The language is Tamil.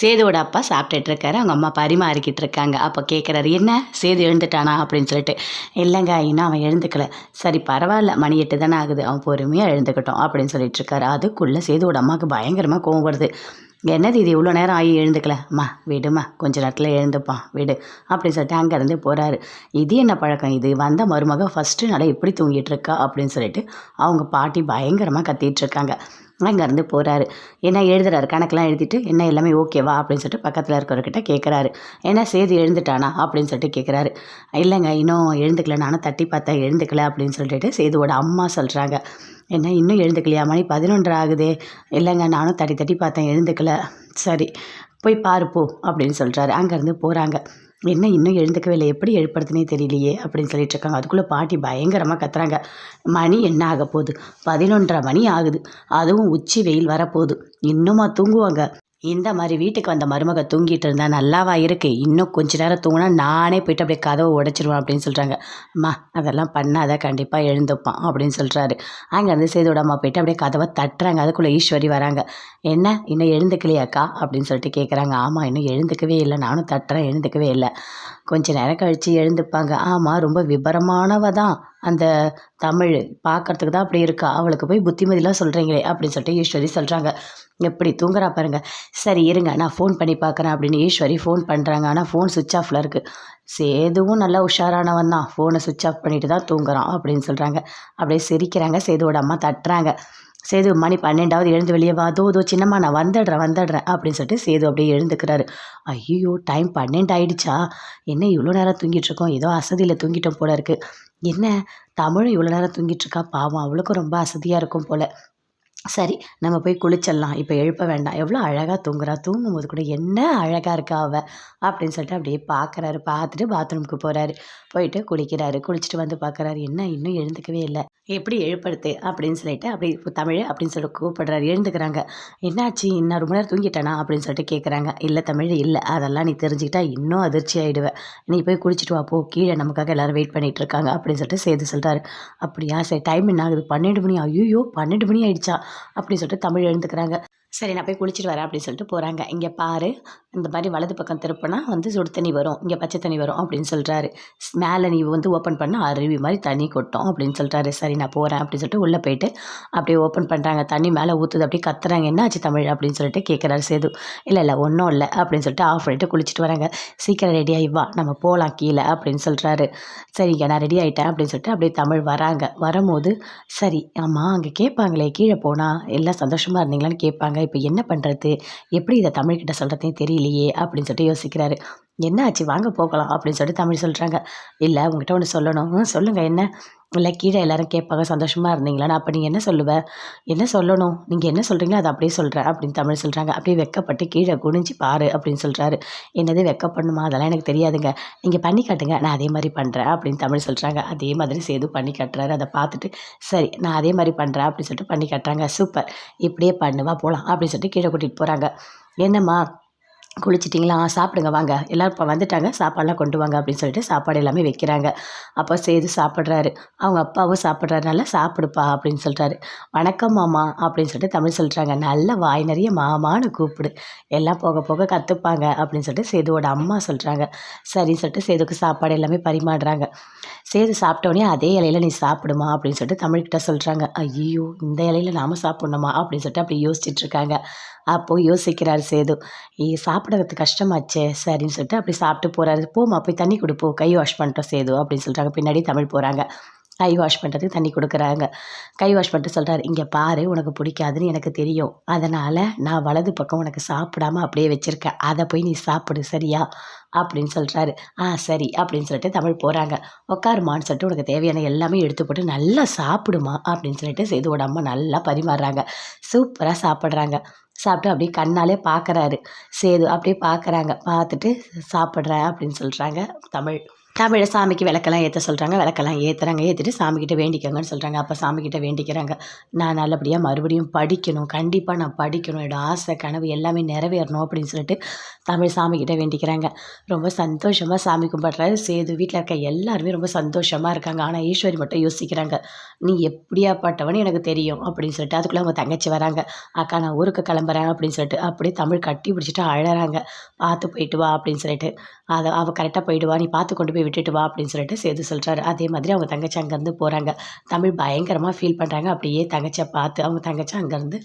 சேதுவோட அப்பா சாப்பிட்டுட்டு இருக்காரு அவங்க அம்மா பரிமாறிக்கிட்டு இருக்காங்க அப்போ கேட்குறாரு என்ன? சேது எழுந்துட்டானா? அப்படின்னு சொல்லிட்டு இல்லைங்க இன்னும் அவன் எழுந்துக்கல. சரி பரவாயில்ல. மணி எட்டு தானே ஆகுது. அவன் பொறுமையாக எழுந்துக்கட்டும். அப்படின்னு சொல்லிட்டு இருக்காரு அதுக்குள்ளே சேதுவோட அம்மாவுக்கு பயங்கரமாக கோவம் வருது. என்னது இது இவ்வளோ நேரம் ஆகி எழுந்துக்கல? அம்மா விடுமா. கொஞ்ச நேரத்தில் எழுந்துப்பான் விடு. அப்படின்னு சொல்லிட்டு அங்கேருந்து போகிறாரு இது என்ன பழக்கம் இது? வந்த மருமக ஃபஸ்ட்டு நாளே எப்படி தூங்கிட்டு இருக்கா அப்படின்னு சொல்லிட்டு அவங்க பாட்டி பயங்கரமாக கத்திகிட்டு இருக்காங்க அங்கேருந்து போகிறாரு என்ன எழுதுறாரு? கணக்கெலாம் எழுதிட்டு என்ன எல்லாமே ஓகேவா அப்படின்னு சொல்லிட்டு பக்கத்தில் இருக்கிறவர்கிட்ட கேட்குறாரு என்ன சேது எழுந்துட்டானா? அப்படின்னு சொல்லிட்டு கேட்குறாரு இல்லைங்க இன்னும் எழுந்துக்கல. நானும் தட்டி பார்த்தேன் எழுந்துக்கல அப்படின்னு சொல்லிட்டு சேதுவோட அம்மா சொல்கிறாங்க என்ன இன்னும் எழுந்துக்கலையா? மணி பதினொன்று ஆகுதே. இல்லைங்க நானும் தட்டி தட்டி பார்த்தேன் எழுந்துக்கல. சரி போய் பாருப்போ அப்படின்னு சொல்கிறாரு அங்கேருந்து போகிறாங்க என்ன இன்னும் எழுந்துக்கவே இல்லை? எப்படி எழுப்புறதுனே தெரியலையே அப்படின்னு சொல்லிட்டு இருக்காங்க. அதுக்குள்ளே பாட்டி பயங்கரமாக கத்துறாங்க. மணி என்ன ஆக போகுது? பதினொன்றரை மணி ஆகுது. அதுவும் உச்சி வெயில் வரப்போகுது. இன்னுமா தூங்குவாங்க? இந்த மாதிரி வீட்டுக்கு வந்த மருமக தூங்கிட்டு இருந்தா நல்லாவா இருக்கு? இன்னும் கொஞ்ச நேரம் தூங்கினா நானே போயிட்டு அப்படியே கதவை உடைச்சிருவேன் அப்படின்னு சொல்கிறாங்க அம்மா அதெல்லாம் பண்ணாத கண்டிப்பாக எழுந்துப்பான் அப்படின்னு சொல்கிறாரு அங்கேருந்து செய்து அம்மா போயிட்டு அப்படியே கதவை தட்டுறாங்க. அதுக்குள்ளே ஈஸ்வரி வராங்க. என்ன? இன்னும் எழுந்துக்கலையாக்கா? அப்படின்னு சொல்லிட்டு கேட்குறாங்க ஆமாம் இன்னும் எழுந்துக்கவே இல்லை. நானும் தட்டுறேன் எழுந்துக்கவே இல்லை. கொஞ்ச நேரம் கழித்து எழுந்துப்பாங்க. ஆமாம் ரொம்ப விபரமானவ தான் அந்த தமிழ் பார்க்கறதுக்கு தான் அப்படி இருக்கா? அவளுக்கு போய் புத்திமதிலாம் சொல்கிறீங்களே அப்படின்னு சொல்லிட்டு ஈஸ்வரி சொல்கிறாங்க எப்படி? தூங்குறா பாருங்க. சரி இருங்க. நான் ஃபோன் பண்ணி பார்க்குறேன் அப்படின்னு ஈஸ்வரி ஃபோன் பண்ணுறாங்க ஆனால் ஃபோன் சுவிட்ச் ஆஃபில் இருக்குது சேதுவும் நல்லா உஷாரானவன் தான். ஃபோனை சுவிட்ச் ஆஃப் பண்ணிட்டு தான் தூங்குறான் அப்படின்னு சொல்கிறாங்க அப்படியே சிரிக்கிறாங்க. சேதுவோட அம்மா தட்டுறாங்க. சேது மணி பன்னெண்டாவது எழுந்து வெளியே வா. தோ தோ சின்னம்மா நான் வந்துடுறேன் வந்துடுறேன். அப்படின்னு சொல்லிட்டு சேது அப்படியே எழுந்துக்கிறாரு. ஐயோ டைம் பன்னெண்டு ஆயிடுச்சா? என்ன இவ்வளோ நேரம் தூங்கிட்டு இருக்கோம்? ஏதோ அசதியில் தூங்கிட்டோம் போல இருக்குது என்ன? தமிழ் இவ்வளோ நேரம் தூங்கிட்டு இருக்கா? பாவம் அவளுக்கும் ரொம்ப அசதியாக இருக்கும் போல. சரி நம்ம போய் குளிச்சிடலாம். இப்போ எழுப்ப வேண்டாம். எவ்வளோ அழகாக தூங்குறா. தூங்கும்போது கூட என்ன அழகாக இருக்கா அவ? அப்படின்னு சொல்லிட்டு அப்படியே பார்க்குறாரு பார்த்துட்டு பாத்ரூமுக்கு போகிறாரு போயிட்டு குளிக்கிறாரு. குளிச்சுட்டு வந்து பார்க்குறாரு என்ன? இன்னும் எழுந்துக்கவே இல்லை. எப்படி எழுப்படுத்து அப்படின்னு சொல்லிட்டு அப்படி இப்போ தமிழ் அப்படின்னு சொல்லிட்டு கூப்பிடுறாரு. எழுந்துக்கிறாங்க. என்னாச்சு? இன்னும் ரொம்ப நேரம் தூங்கிட்டேனா? அப்படின்னு சொல்லிட்டு கேட்குறாங்க இல்லை தமிழ் இல்லை. அதெல்லாம் நீ தெரிஞ்சுக்கிட்டா இன்னும் அதிர்ச்சி ஆகிடுவேன் நீ போய் குடிச்சிட்டு வா போ. கீழே நமக்காக எல்லாரும் வெயிட் பண்ணிகிட்டு இருக்காங்க அப்படின்னு சொல்லிட்டு சேர்த்து சொல்கிறாரு அப்படியா? சரி டைம் என்ன ஆகுது பன்னெண்டு மணி. ஐயோ பன்னெண்டு மணி ஆயிடுச்சா? அப்படின்னு சொல்லிட்டு தமிழ் எழுந்துக்கிறாங்க. சரி நான் போய் குளிச்சுட்டு வரேன் அப்படின்னு சொல்லிட்டு போகிறாங்க இங்கே பாரு இந்த மாதிரி வலது பக்கம் திருப்பினா வந்து சுடு தண்ணி வரும். இங்கே பச்சை தண்ணி வரும் அப்படின்னு சொல்கிறாரு மேலே நீ வந்து ஓப்பன் பண்ணால் அருவி மாதிரி தண்ணி கொட்டும் அப்படின்னு சொல்கிறாரு சரி நான் போகிறேன் அப்படின்னு சொல்லிட்டு உள்ளே போயிட்டு அப்படியே ஓப்பன் பண்ணுறாங்க தண்ணி மேலே ஊற்றுது அப்படியே கத்துறாங்க. என்ன ஆச்சு தமிழ்? அப்படின்னு சொல்லிட்டு கேட்குறாரு சேது. இல்லை இல்லை ஒன்றும் இல்லை. அப்படின்னு சொல்லிட்டு ஆஃப் பண்ணிட்டு குளிச்சுட்டு வராங்க. சீக்கிரம் ரெடி ஆகி வா. நம்ம போகலாம் கீழே. அப்படின்னு சொல்கிறாரு சரிங்க நான் ரெடி ஆகிட்டேன் அப்படின்னு சொல்லிட்டு அப்படியே தமிழ் வராங்க. வரும்போது சரி ஆமாம் அங்கே கேட்பாங்களே கீழே போனால் எல்லாம் சந்தோஷமாக இருந்தீங்களான்னு கேட்பாங்க இப்போ என்ன பண்ணுறது எப்படி இதை தமிழ்கிட்ட சொல்கிறதே தெரியலையே அப்படின்னு சொல்லிட்டு யோசிக்கிறாரு. என்ன ஆச்சு வாங்க போகலாம் அப்படின்னு சொல்லிட்டு தமிழ் சொல்கிறாங்க இல்லை உங்ககிட்ட ஒன்று சொல்லணும். சொல்லுங்கள் என்ன? இல்லை கீழே எல்லாரும் கேட்பாங்க சந்தோஷமாக இருந்தீங்களான்னு. அப்போ நீங்கள் என்ன சொல்லுவேன் என்ன சொல்லணும்? நீங்கள் என்ன சொல்கிறீங்களோ அதை அப்படியே சொல்கிறேன் அப்படின்னு தமிழ் சொல்கிறாங்க அப்படியே வெக்கப்பட்டு கீழே குனிஞ்சு பாரு அப்படின்னு சொல்கிறாரு என்னது வெக்கப்படணுமா? அதெல்லாம் எனக்கு தெரியாதுங்க. நீங்கள் பண்ணி காட்டுங்க நான் அதே மாதிரி பண்ணுறேன் அப்படின்னு தமிழ் சொல்கிறாங்க அதே மாதிரி சேது பண்ணி காட்டுறாரு. அதை பார்த்துட்டு சரி நான் அதே மாதிரி பண்ணுறேன் அப்படின்னு சொல்லிட்டு பண்ணி காட்டுறாங்க. சூப்பர். இப்படியே பண்ணுவா போகலாம் அப்படின்னு சொல்லிட்டு கீழே கூட்டிகிட்டு போகிறாங்க என்னம்மா? குளிச்சிட்டிங்களா? ஆ, சாப்பிடுங்க வாங்க. எல்லோரும் இப்போ வந்துட்டாங்க. சாப்பாடெலாம் கொண்டு வாங்க அப்படின்னு சொல்லிட்டு சாப்பாடு எல்லாமே வைக்கிறாங்க. அப்போ சேது சாப்பிட்றாரு. அவங்க அப்பாவும் சாப்பிட்றதுனால சாப்பிடுப்பா அப்படின்னு சொல்கிறாரு வணக்கம் மாமா அப்படின்னு சொல்லிட்டு தமிழ் சொல்கிறாங்க நல்ல வாய் நிறைய மாமான்னு கூப்பிடு. எல்லாம் போக போக கற்றுப்பாங்க அப்படின்னு சொல்லிட்டு சேதுவோட அம்மா சொல்கிறாங்க சரின்னு சொல்லிட்டு சேதுக்கு சாப்பாடு எல்லாமே பரிமாறுறாங்க. சேது சாப்பிட்டோடனே அதே இலையில நீ சாப்பிடுமா அப்படின்னு சொல்லிட்டு தமிழ்கிட்ட சொல்கிறாங்க ஐயோ இந்த இலையில நாம சாப்பிட்ணுமா அப்படின்னு சொல்லிட்டு அப்படி யோசிச்சுட்ருக்காங்க அப்போது அப்போ சேது. ஏ கஷ்டமாச்சே சரின்னு சொல்லிட்டு அப்படி சாப்பிட்டு போகிறாரு போமா போய் தண்ணி கொடுப்போ கை வாஷ் பண்ணிட்டோம் சேது அப்படின்னு சொல்கிறாங்க பின்னாடி தமிழ் போகிறாங்க கை வாஷ் பண்ணுறதுக்கு தண்ணி கொடுக்குறாங்க. கை வாஷ் பண்ணிட்டு சொல்கிறாரு இங்கே பாரு உனக்கு பிடிக்காதுன்னு எனக்கு தெரியும். அதனால் நான் வலது பக்கம் உனக்கு சாப்பிடாம அப்படியே வச்சுருக்கேன். அதை போய் நீ சாப்பிடு சரியா? அப்படின்னு சொல்கிறாரு ஆ சரி அப்படின்னு சொல்லிட்டு தமிழ் போகிறாங்க உட்காருமான்னு சொல்லிட்டு உனக்கு தேவையான எல்லாமே எடுத்து போட்டு நல்லா சாப்பிடுமா? அப்படின்னு சொல்லிட்டு சேதுவோட அம்மா நல்லா பரிமாறுறாங்க. சூப்பராக சாப்பிட்றாங்க. சாப்பிட்டு அப்படியே கண்ணாலே பார்க்குறாரு. சேது அப்படியே பார்க்குறாங்க. பார்த்துட்டு சாப்பிட்றேன் அப்படின்னு சொல்கிறாங்க தமிழ். தமிழை சாமிக்கு விளக்கெல்லாம் ஏற்ற சொல்கிறாங்க விளக்கெல்லாம் ஏற்றுறாங்க ஏற்றிட்டு சாமிக்கிட்ட வேண்டிக்கோங்கன்னு சொல்கிறாங்க அப்போ சாமிக்கிட்ட வேண்டிக்கிறாங்க. நான் நல்லபடியாக மறுபடியும் படிக்கணும். கண்டிப்பாக நான் படிக்கணும். என்னோட ஆசை கனவு எல்லாமே நிறைவேறணும் அப்படின்னு சொல்லிட்டு தமிழ் சாமிக்கிட்ட வேண்டிக்கிறாங்க. ரொம்ப சந்தோஷமாக சாமி கும்பிட்றாரு. சேது வீட்டில் இருக்க எல்லாருமே ரொம்ப சந்தோஷமாக இருக்காங்க. ஆனால் ஈஸ்வரி மட்டும் யோசிக்கிறாங்க. நீ எப்படியாப்பட்டவன்னு எனக்கு தெரியும் அப்படின்னு சொல்லிட்டு அதுக்குள்ளே அவங்க தங்கச்சி வராங்க. அக்கா நான் ஊருக்கு கிளம்புறேன் அப்படின்னு சொல்லிட்டு அப்படியே தமிழ் கட்டி பிடிச்சிட்டு அழகிறாங்க பார்த்து போயிட்டு வா அப்படின்னு சொல்லிட்டு. அதை அவள் கரெக்டாக போயிடுவா நீ பார்த்து கொண்டு போய் போய் விட்டுட்டு வா அப்படின்னு சொல்லிட்டு சேது சொல்கிறாரு அதே மாதிரி அவங்க தங்கச்சி அங்கேருந்து போகிறாங்க தமிழ் பயங்கரமாக ஃபீல் பண்ணுறாங்க அப்படியே தங்கச்சியை பார்த்து அவங்க தங்கச்சி அங்கேருந்து